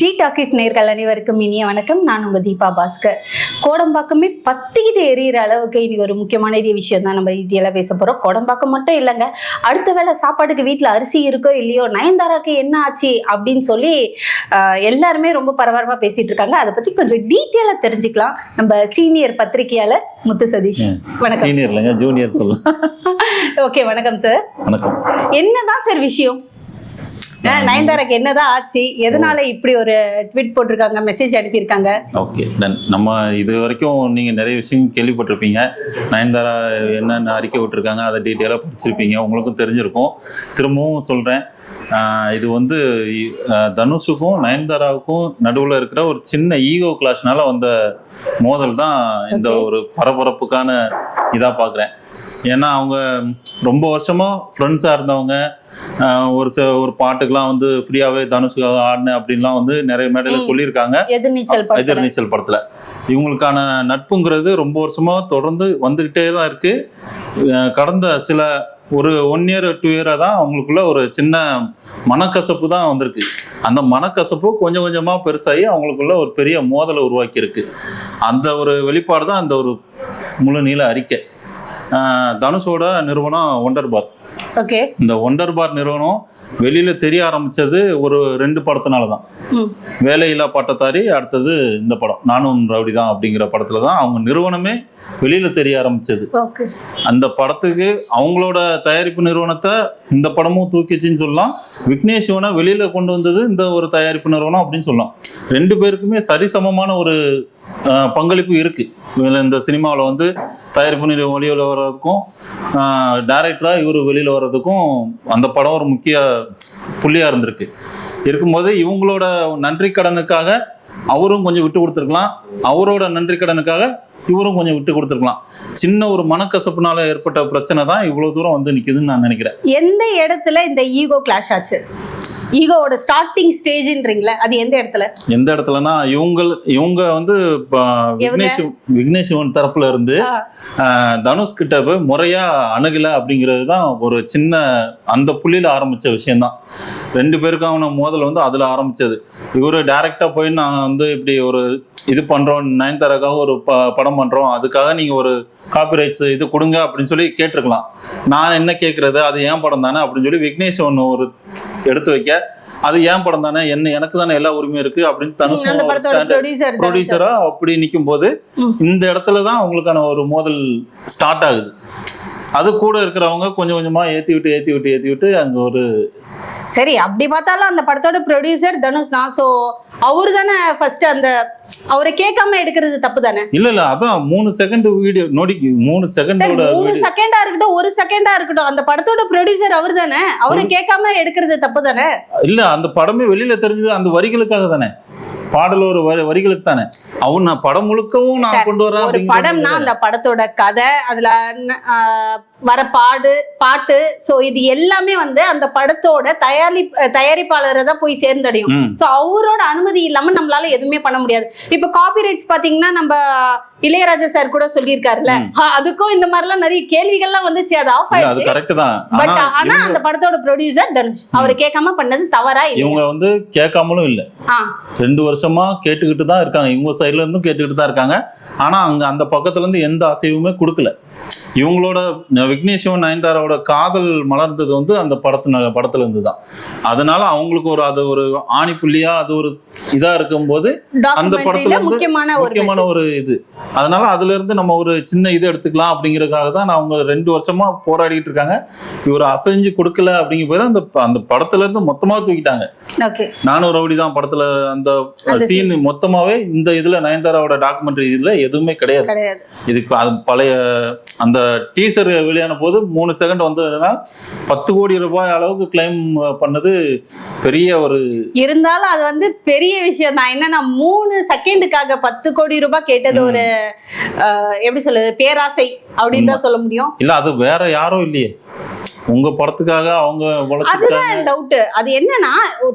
G talkies நேர்கள் அனைவருக்கும் இனிய வணக்கம். நான் உங்க தீபா பாஸ்கர். கோடம்பாக்கமே பத்திக்கிட்டு எரியிற அளவுக்கு இனி ஒரு முக்கியமான விஷயம் தான் நம்ம டீட்டெயிலாக பேச போறோம். கோடம்பாக்கம் மட்டும் இல்லைங்க. அடுத்த வேளை சாப்பாட்டுக்கு வீட்டில் அரிசி இருக்கோ இல்லையோ நயன்தாராக்கு என்ன ஆச்சு அப்படின்னு சொல்லி எல்லாருமே ரொம்ப பரபரப்பா பேசிட்டு இருக்காங்க. அதை பத்தி கொஞ்சம் டீட்டெயிலாக தெரிஞ்சுக்கலாம். நம்ம சீனியர் பத்திரிகையாளர் முத்து சதீஷ். வணக்கம். சீனியர் இல்லைங்க ஜூனியர் சொல்லலாம் ஓகே வணக்கம் சார். வணக்கம். என்னதான் சார் விஷயம்? நயன்தாராக்கு என்னதான் ஆச்சு? எதனால இப்படி ஒரு ட்வீட் போட்டிருக்காங்க மெசேஜ் அனுப்பியிருக்காங்க? ஓகே நம்ம இது வரைக்கும் நீங்கள் நிறைய விஷயம் கேள்விப்பட்டிருப்பீங்க. நயன்தாரா என்னென்ன அறிக்கை விட்டுருக்காங்க அதை டீட்டெயிலாக படிச்சிருப்பீங்க. உங்களுக்கும் தெரிஞ்சிருக்கும். திரும்பவும் சொல்கிறேன் இது வந்து தனுஷுக்கும் நயன்தாராவுக்கும் நடுவில் இருக்கிற ஒரு சின்ன ஈகோ கிளாஷ்னால வந்த மோதல் தான் இந்த. ஒரு பரபரப்புக்கான இதாக பார்க்குறேன் ஏன்னா அவங்க ரொம்ப வருஷமாக ஃப்ரெண்ட்ஸாக இருந்தவங்க ஒரு சில ஒரு பாட்டுக்கெல்லாம் வந்து ஃப்ரீயாகவே தனுஷுக்காக ஆடினேன் அப்படின்லாம் வந்து நிறைய மேடையில். சொல்லியிருக்காங்க. எதிர்நீச்சல் படத்துல. எதிர்நீச்சல் படத்துல. இவங்களுக்கான நட்புங்கிறது ரொம்ப வருஷமா தொடர்ந்து வந்துகிட்டே தான் இருக்கு. கடந்த சில ஒரு ஒன் இயர் டூ இயராக தான் அவங்களுக்குள்ள ஒரு சின்ன மனக்கசப்பு தான் வந்திருக்கு. அந்த மனக்கசப்பு கொஞ்சம் கொஞ்சமா பெருசாகி அவங்களுக்குள்ள ஒரு பெரிய மோதலை உருவாக்கி இருக்கு அந்த ஒரு வெளிப்பாடு தான் அந்த ஒரு முழு நீள அறிக்கை. தனுஷோட நிறுவனம் ஒண்டர் பார் ஓகே. இந்த ஒண்டர் பார் நிறுவனம் வெளியில தெரிய ஆரம்பிச்சது ஒரு ரெண்டு படத்தினால தான். வேலையில்லா பட்டத்தாரி அடுத்தது இந்த படம். நானும் ரவுடி தான் அப்படிங்கிற படத்துல தான் அவங்க நிறுவனமே வெளியில தெரிய ஆரம்பிச்சது. அந்த படத்துக்கு அவங்களோட தயாரிப்பு நிறுவனத்தை இந்த படமும் தூக்கிச்சுன்னு சொல்லலாம். விக்னேஷ் சிவனை வெளியில கொண்டு வந்தது இந்த ஒரு தயாரிப்பு நிறுவனம் அப்படின்னு சொல்லலாம். ரெண்டு பேருக்குமே சரிசமமான ஒரு பங்களிப்பு இருக்கு. இந்த சினிமாவில் வந்து தயாரிப்பு நிறுவனம் வெளியில் வர்றதுக்கும் டைரக்டராக இவர் வெளியில் வர்றதுக்கும் அந்த படம் ஒரு முக்கிய புள்ளியாக இருந்திருக்கு. இருக்கும்போது இவங்களோட நன்றி கடனுக்காக அவரும் கொஞ்சம் விட்டு கொடுத்துருக்கலாம். அவரோட நன்றி கடனுக்காக இவரும் கொஞ்சம் விட்டு கொடுத்துருக்கலாம். சின்ன ஒரு மனக்கசப்புனால ஏற்பட்ட பிரச்சனை தான் இவ்வளவு தூரம் வந்து நிக்குதுன்னு நான் நினைக்கிறேன். எந்த இடத்துல இந்த ஈகோ கிளாஷ் ஆச்சு? ஈகோவோட ஸ்டார்டிங் ஸ்டேஜ்ன்றீங்களே அது எந்த இடத்துல? எந்த இடத்துலனா இவங்க இவங்க வந்து விக்னேஷ் விக்னேஷ் சிவன் தரப்புல இருந்து தனுஷ் கிட்ட போய் முறையா அணுகல அப்படிங்கிறது தான் ஒரு சின்ன அந்த புள்ளியில ஆரம்பிச்ச விஷயம்தான். ரெண்டு பேருக்கான மோதல் வந்து அதுல ஆரம்பிச்சது. இவரு டைரக்டா போய் நான் வந்து இப்படி ஒரு இது பண்றோம் நயன்தாராக்காக ஒரு ப படம் பண்றோம் அதுக்காக நீங்க ஒரு காப்பிரைட்ஸ் இது கொடுங்க அப்படின்னு சொல்லி கேட்டிருக்கலாம். நான் என்ன கேட்கறது அது ஏன் படம் தானே அப்படின்னு சொல்லி விக்னேஷ் ஒன்று ஒரு எடுத்து வைக்க. அது ஏன் படம் தானே? என்ன எனக்கு தானே எல்லா உரிமையும் இருக்கு அப்படின்னு தனுஷ். ப்ரொடியூசர் அப்படி நிற்கும் போது. இந்த இடத்துல தான் அவங்களுக்கான ஒரு மோதல் ஸ்டார்ட் ஆகுது. அது கூட இருக்கிறவங்க கொஞ்சம் கொஞ்சமா ஏத்தி விட்டு ஏத்தி விட்டு ஏத்தி விட்டு அங்க ஒரு சரி அப்படி பார்த்தாலும் அந்த படத்தோட ப்ரொடியூசர் தனுஷ் தான் ஸோ அவரு தானே ஃபர்ஸ்ட் அந்த அவரை கேட்காம எடுக்கிறது தப்பு தானே? இல்ல இல்ல அதான் மூணு செகண்ட் வீடியோ நோடிக்கு மூணு செகண்டோட மூணு செகண்டா இருக்கட்டும் ஒரு செகண்டா இருக்கட்டும் அந்த படத்தோட ப்ரொடியூசர் அவர் தானே? அவரை கேட்காம எடுக்கிறது தப்பு தானே? இல்ல அந்த படமே வெளியில தெரிஞ்சது அந்த வரிகளுக்காக தானே. பாடல் ஒரு வரி வரிகளுக்கு தானே. அவன் நான் படம் முழுக்கவும் நான் கொண்டு வரேன் ஒரு படம்னா அந்த படத்தோட கதை அதுல வர பாடு பாட்டு சோ இது எல்லாமே வந்து அந்த படத்தோட தயாரி தயாரிப்பாளரை தான் போய் சேர்ந்தடையும். சோ அவரோட அனுமதி இல்லாம நம்மளால எதுவுமே பண்ண முடியாது. இப்ப காப்பிரைட்ஸ் பாத்தீங்கன்னா நம்ம இளையராஜா சார் கூட சொல்லியிருக்காருல்ல. அதுக்கும் இந்த மாதிரி எல்லாம் நிறைய கேள்விகள்லாம் வந்துச்சு. அது ஆஃப் இல்ல, ஆயிடுச்சு. கரெக்ட் தான். பட் ஆனா அந்த படத்தோட ப்ரொடியூசர் தனுஷ். அவர் கேட்காம பண்ணது தவறா இல்லையா? இவங்க வந்து கேட்காமலும் இல்ல. ரெண்டு வருஷமா கேட்டுக்கிட்டு தான் இருக்காங்க. இவங்க சைடுல இருந்தும் கேட்டுக்கிட்டு தான் இருக்காங்க. ஆனா அங்க அந்த பக்கத்துல இருந்து எந்த அசைவுமே கொடுக்கல. இவங்களோட அஹ், விக்னேஷ் சிவன் நயன்தாராவோட காதல் மலர்ந்தது வந்து அந்த படத்துல படத்துல இருந்து தான் அதனால அவங்களுக்கு ஒரு அது ஒரு ஆணி புள்ளியா அது ஒரு இதா இருக்கும்போது அந்த படத்துல முக்கியமான ஒரு முக்கியமான ஒரு இது. அதனால அதுல இருந்து நம்ம ஒரு சின்ன இது எடுத்துக்கலாம் அப்படிங்கறதுக்காக தான் அவங்க ரெண்டு வருஷமா போராடிட்டு இருக்காங்க. இவர் அசைஞ்சு கொடுக்கல அப்படிங்கும் போது அந்த அந்த படத்துல இருந்து மொத்தமா தூக்கிட்டாங்க. நானும் ரவுடி தான் படத்துல அந்த சீன் மொத்தமாவே இந்த இதுல நயன்தாராவோட டாக்குமெண்ட்ரி இதுல எதுவுமே கிடையாது. கிடையாது. இதுக்கு அது பழைய அந்த டீசர் வெளியான போது மூணு செகண்ட் வந்ததுன்னா பத்து கோடி ரூபாய் அளவுக்கு கிளைம் பண்ணது பெரிய ஒரு இருந்தாலும் அது வந்து பெரிய விஷயம் தான். என்னன்னா மூணு செகண்டுக்காக பத்து கோடி ரூபாய் கேட்டது ஒரு எப்படி சொல்றது? பேராசை அப்படின்னு தான் சொல்ல முடியும். இல்ல அது வேற யாரும் இல்லையே. உங்க படத்துக்காக அவங்க உழைச்சிருக்காங்க டவுட் அது என்னன்னா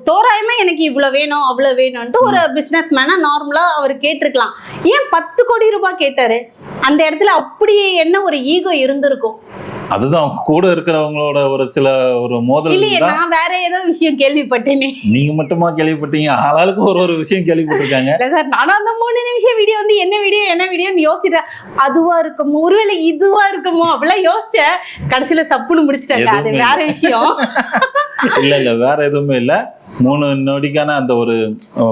தோராயமா எனக்கு இவ்வளவு வேணும் அவ்வளவு வேணும்ட்டு ஒரு பிசினஸ் மேனா நார்மலா அவர் கேட்டிருக்கலாம். ஏன் பத்து கோடி ரூபாய் கேட்டாரு? அந்த இடத்துல அப்படியே என்ன ஒரு ஈகோ இருந்திருக்கும்? அதுதான் கூட இருக்கிறவங்களோட ஒரு சில ஒரு மோதல் இல்லையே நான் வேற ஏதோ விஷயம் கேள்விப்பட்டேனே. நீங்க மட்டுமா கேள்விப்பட்டீங்க? ஆளாளுக்கு ஒரு ஒரு விஷயம் கேள்விப்பட்டிருக்காங்க. இல்ல சார் நானும் அந்த மூணு நிமிஷம் வீடியோ வந்து என்ன வீடியோ என்ன வீடியோன்னு யோசிச்சிட்டேன். அதுவா இருக்குமோ? ஒருவேளை இதுவா இருக்குமோ? அப்படிலாம் யோசிச்சேன். கடைசியில சப்புன்னு முடிச்சிட்டாங்க அது வேற விஷயம். இல்ல இல்ல வேற எதுவுமே இல்ல. மூணு நொடிக்கான அந்த ஒரு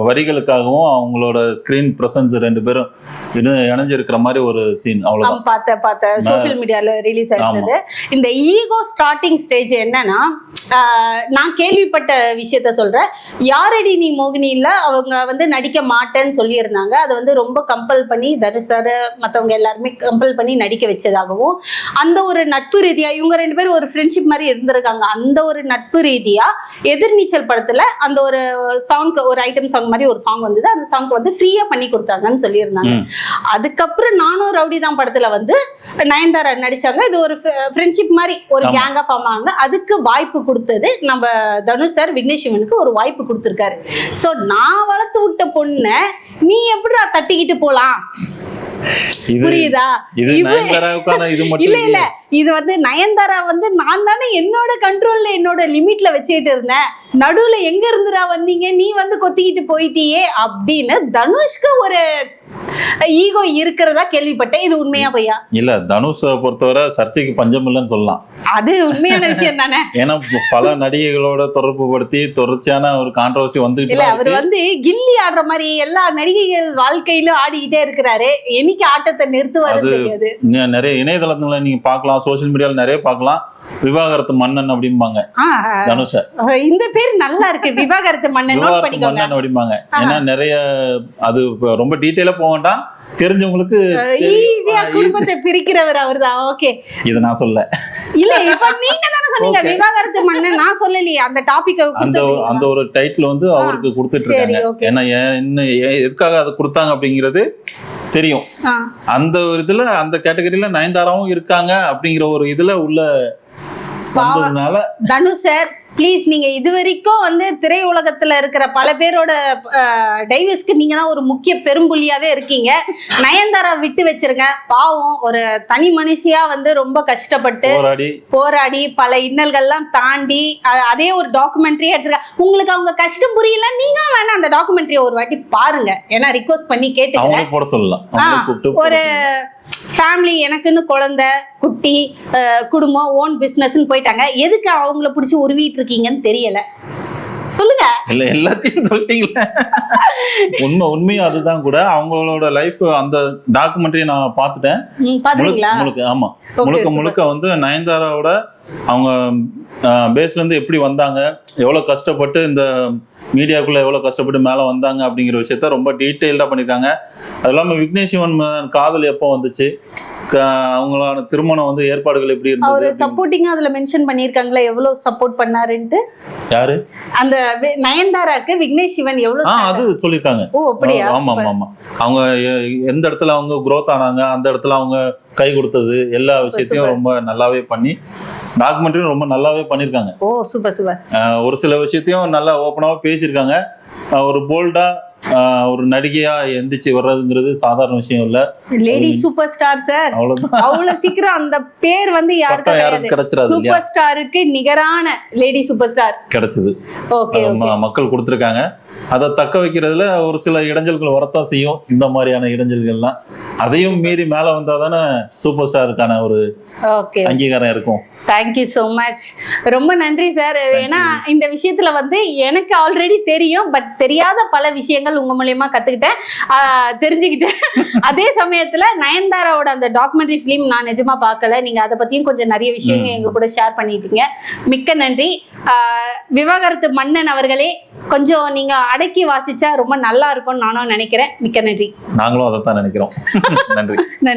வரிகளுக்காகவும் அவங்களோட ஸ்கிரீன் பிரசன்ஸ் ரெண்டு பேரும் இணை- இணைஞ்சிருக்கிற மாதிரி ஒரு சீன் அவ்வளவுதான். ஆமா பார்த்தேன் பார்த்தேன் சோஷியல் மீடியால ரிலீஸ் ஆயிருந்தது. இந்த ஈகோ ஸ்டார்டிங் ஸ்டேஜ் என்னன்னா நான் கேள்விப்பட்ட விஷயத்த சொல்றேன். யாரடி நீ மோகினியில? அவங்க வந்து நடிக்க மாட்டேன்னு சொல்லியிருந்தாங்க. அதை வந்து ரொம்ப கம்பல் பண்ணி தனுஷ் சார் மற்றவங்க எல்லாருமே கம்பல் பண்ணி நடிக்க வச்சதாகவும் அந்த ஒரு நட்பு ரீதியா இவங்க ரெண்டு பேரும் ஒரு ஃப்ரெண்ட்ஷிப் மாதிரி இருந்திருக்காங்க. அந்த ஒரு நட்பு ரீதியா எதிர்நீச்சல் படத்துல அந்த ஒரு சாங் ஒரு ஐட்டம் சாங் மாதிரி ஒரு சாங் வந்தது. அந்த சாங் வந்து ஃப்ரீயா பண்ணி கொடுத்தாங்கன்னு சொல்லியிருந்தாங்க. அதுக்கப்புறம் நானும் ரவுடி தான் படத்துல வந்து நயன்தாரா நடிச்சாங்க. இது ஒரு ஃப்ரெண்ட்ஷிப் மாதிரி ஒரு. கேங்கா ஃபார்ம் ஆனாங்க. அதுக்கு வாய்ப்பு கொடுத்தது நம்ம தனுஷ் சார் விக்னேஷ் சிவனுக்கு ஒரு வாய்ப்பு கொடுத்துருக்காரு. சோ நான் வளர்த்து விட்ட பொண்ணை நீ எப்படிடா தட்டிக்கிட்டு போலாம்? புரியுதா? இது இல்ல இல்ல. இது வந்து நயன்தாரா வந்து நான் தானே என்னோட கண்ட்ரோல்ல என்னோட லிமிட்ல வச்சுக்கிட்டு இருந்தேன். நடுவுல எங்க இருந்துடா வந்தீங்க? நீ வந்து கொத்திக்கிட்டு போயிட்டியே அப்படின்னு தனுஷ்க்கு ஒரு ஈகோ இருக்கிறதா கேள்விப்பட்டேன். இது உண்மையா பொய்யா? இல்ல தனுஷை பொறுத்தவரை சர்ச்சைக்கு பஞ்சம் இல்லைன்னு சொல்லலாம். அது உண்மையான விஷயம் தானே? ஏன்னா பல நடிகைகளோட தொடர்பு படுத்தி தொடர்ச்சியான ஒரு கான்ட்ரவர்சி வந்துட்டு இல்ல அவர். வந்து கில்லி ஆடுற மாதிரி எல்லா நடிகைகள் வாழ்க்கையிலும் ஆடிக்கிட்டே இருக்கிறாரு. என்னைக்கு ஆட்டத்தை நிறுத்துவாருன்னு அது- தெரியாது. நெ- நிறைய இணையதளத்துல நீங்க பார்க்கலாம் சோஷியல் மீடியால நிறைய பார்க்கலாம். விவாகரத்து மன்னன் அப்படிம்பாங்க. தனுஷ. இந்த பேர் நல்லா இருக்கு. விவாகரத்து பண்ணிக்கோங்க. மன்னன் அப்படிம்பாங்க. ஏன்னா நிறைய அது ரொம்ப டீட்டெயிலா போக வேண்டாம். தெரிஞ்சவங்களுக்கு ஈஸியா. குடும்பத்தை பிரிக்கிறவர் அவர்தான். ஓகே. இதை நான் சொல்ல. இல்ல இப்ப நீங்க தானே சொன்னீங்க. விவாகரத்து மண்ணு நான் சொல்லலையே. அந்த டாபிக் அந்த அந்த ஒரு டைட்டில் வந்து அவருக்கு கொடுத்துட்டு இருக்காங்க. ஏன்னா ஏன் என்ன எதுக்காக அதை கொடுத்தாங்க அப்படிங்கிறது தெரியும். அந்த ஒரு இதுல அந்த கேட்டகரியில நயன்தாராவும் இருக்காங்க அப்படிங்கிற ஒரு இதுல உள்ள வந்ததுனால தனு சார் ப்ளீஸ் நீங்க இது வரைக்கும் வந்து திரையுலகத்துல இருக்கிற பல பேரோட டைவர்ஸ்க்கு நீங்க தான் ஒரு முக்கிய பெரும்புள்ளியாவே இருக்கீங்க. நயன்தாரா விட்டு வச்சிருங்க. பாவம் ஒரு தனி மனுஷியா வந்து ரொம்ப கஷ்டப்பட்டு போராடி. பல இன்னல்கள்லாம் தாண்டி அதே ஒரு டாக்குமெண்ட்ரியா எடுத்துருக்க உங்களுக்கு அவங்க கஷ்டம் புரியல நீங்க வேணா அந்த டாக்குமெண்ட்ரியை ஒரு வாட்டி பாருங்க. ஏன்னா ரிக்வஸ்ட் பண்ணி கேட்டுக்கிறேன். ஒரு. ஃபேமிலி எனக்குன்னு குழந்தை குட்டி குடும்பம் ஓன் பிஸ்னஸ்ன்னு போயிட்டாங்க. எதுக்கு அவங்கள பிடிச்சி உருவிட்டு இருக்கீங்கன்னு தெரியல. சொல்லுங்க. இல்ல எல்லாத்தையும் சொல்லிட்டீங்களே உண்மை உண்மையும் அதுதான் கூட. அவங்களோட லைஃப் அந்த டாக்குமெண்ட்ரி நான் பார்த்துட்டேன். பாத்தீங்களா முழுக்க ஆமா. முழுக்க. முழுக்க வந்து நயன்தாராவோட அவங்க பேஸ்ல இருந்து எப்படி வந்தாங்க எவ்வளவு கஷ்டப்பட்டு இந்த மீடியாக்குள்ள எவ்வளவு கஷ்டப்பட்டு மேல வந்தாங்க அப்படிங்கிற விஷயத்த ரொம்ப டீட்டெயில்டா பண்ணிருக்காங்க அது இல்லாம விக்னேஷ் சிவன் காதல் எப்போ வந்துச்சு? அவங்களோட திருமணம் வந்து ஏற்பாடுகள் எப்படி இருந்தது அவரு சப்போர்ட்டிங்கா அதுல மென்ஷன் பண்ணிருக்காங்களா எவ்வளவு சப்போர்ட் பண்ணாருன்ட்டு? யாரு? அந்த நயன்தாராக்கு விக்னேஷ் சிவன் எவ்வளவு அது சொல்லியிருக்காங்க. ஓ அப்படியா? ஆமா ஆமா ஆமா. அவங்க எந்த இடத்துல அவங்க growth ஆனாங்க அந்த இடத்துல அவங்க கை கொடுத்தது எல்லா விஷயத்தையும். ரொம்ப நல்லாவே பண்ணி டாக்குமெண்ட்ரியும் ரொம்ப நல்லாவே பண்ணியிருக்காங்க. Oh super super. ஒரு சில விஷயத்தையும் நல்லா ஓப்பனாக பேசியிருக்காங்க. ஒரு போல்டா ஒரு நடிகையா எந்திரிச்சு வர்றதுங்கிறது சாதாரண விஷயம் இல்ல. லேடி சூப்பர் ஸ்டார் சார் அவ்வளவு சீக்கிரம் அந்த பேர் வந்து யாருக்கும் கிடைச்சிடாது சூப்பர் ஸ்டாருக்கு நிகரான லேடி சூப்பர் ஸ்டார் கிடைச்சது ஓகே மக்கள் கொடுத்துருக்காங்க. அதை தக்க வைக்கிறதுல ஒரு சில இடைஞ்சல்கள் வரத்தான் செய்யும். இந்த மாதிரியான இடைஞ்சல்கள்லாம். அதையும் மீறி மேல வந்தா தானே சூப்பர் ஸ்டாருக்கான ஒரு அங்கீகாரம் இருக்கும். தேங்க்யூ ஸோ மச் ரொம்ப நன்றி சார் ஏன்னா இந்த விஷயத்துல வந்து எனக்கு ஆல்ரெடி தெரியும். பட் தெரியாத பல விஷயங்கள் உங்க மூலியமா கத்துக்கிட்டேன். தெரிஞ்சுக்கிட்டேன். அதே சமயத்துல நயன்தாராவோட அந்த டாக்குமெண்ட்ரி ஃபிலிம் நான் நிஜமா பார்க்கல. நீங்க அதை பத்தியும் கொஞ்சம் நிறைய விஷயங்கள். எங்க கூட ஷேர் பண்ணிட்டீங்க. மிக்க நன்றி. விவாகரத்து மன்னன் அவர்களே கொஞ்சம் நீங்க அடக்கி வாசிச்சா ரொம்ப நல்லா இருக்கும்னு நானும் நினைக்கிறேன். மிக்க நன்றி. நாங்களும் அதைத்தான் நினைக்கிறோம். நன்றி. நன்றி.